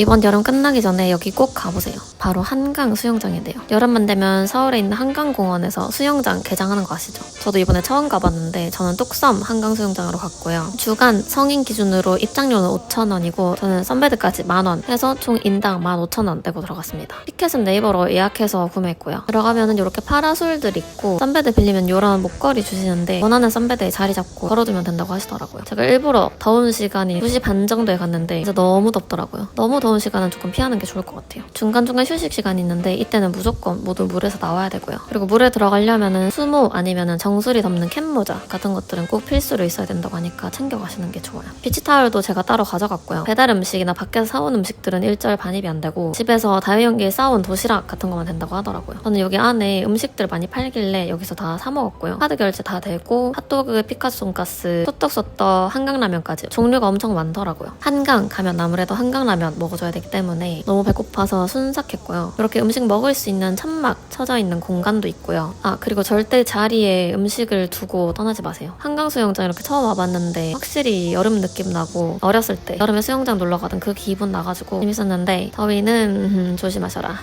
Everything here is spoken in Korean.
이번 여름 끝나기 전에 여기 꼭 가보세요. 바로 한강 수영장인데요. 여름만 되면 서울에 있는 한강공원에서 수영장 개장하는 거 아시죠? 저도 이번에 처음 가봤는데 저는 뚝섬 한강 수영장으로 갔고요. 주간 성인 기준으로 입장료는 5,000원이고 저는 선베드까지 만원 해서 총 인당 15,000원 내고 들어갔습니다. 티켓은 네이버로 예약해서 구매했고요. 들어가면은 이렇게 파라솔들 있고 선베드 빌리면 이런 목걸이 주시는데 원하는 선베드에 자리 잡고 걸어두면 된다고 하시더라고요. 제가 일부러 더운 시간이 2시 반 정도에 갔는데 진짜 너무 덥더라고요. 너무 더운 시간은 조금 피하는 게 좋을 것 같아요. 중간중간 휴식 시간이 있는데 이때는 무조건 모두 물에서 나와야 되고요. 그리고 물에 들어가려면은 수모 아니면은 정수리 덮는 캡모자 같은 것들은 꼭 필수로 있어야 된다고 하니까 챙겨가시는 게 좋아요. 비치타월도 제가 따로 가져갔고요. 배달 음식이나 밖에서 사온 음식들은 일절 반입이 안 되고 집에서 다이용기에 싸온 도시락 같은 것만 된다고 하더라고요. 저는 여기 안에 음식들 많이 팔길래 여기서 다 사 먹었고요. 카드 결제 다 되고 핫도그, 피카츄 돈가스, 소떡소떡, 한강라면까지 종류가 엄청 많더라고요. 한강 가면 아무래도 한강라면 먹어줘야 되기 때문에 너무 배고파서 순삭했고요. 이렇게 음식 먹을 수 있는 천막 쳐져 있는 공간도 있고요. 아 그리고 절대 자리에 음식을 두고 떠나지 마세요. 한강 수영장 이렇게 처음 와봤는데 확실히 여름 느낌 나고 어렸을 때 여름에 수영장 놀러 가던 그 기분 나가지고 재밌었는데 더위는 음, 조심하셔라.